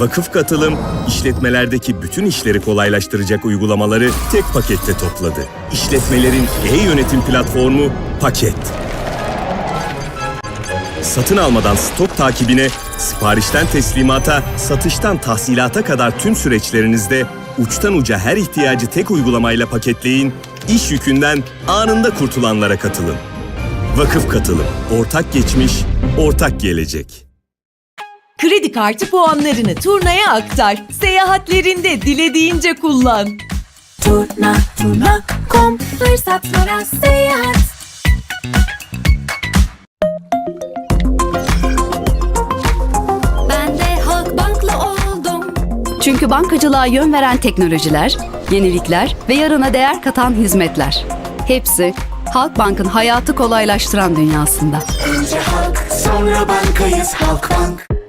Vakıf Katılım, işletmelerdeki bütün işleri kolaylaştıracak uygulamaları tek pakette topladı. İşletmelerin e-yönetim platformu Paket. Satın almadan stok takibine, siparişten teslimata, satıştan tahsilata kadar tüm süreçlerinizde uçtan uca her ihtiyacı tek uygulamayla paketleyin, iş yükünden anında kurtulanlara katılın. Vakıf Katılım, ortak geçmiş, ortak gelecek. Kredi kartı puanlarını turnaya aktar. Seyahatlerinde dilediğince kullan. Turna, turna, kom, fırsatlara seyahat. Ben de Halkbank'la oldum. Çünkü bankacılığa yön veren teknolojiler, yenilikler ve yarına değer katan hizmetler. Hepsi Halkbank'ın hayatı kolaylaştıran dünyasında. Önce halk, sonra bankayız Halkbank.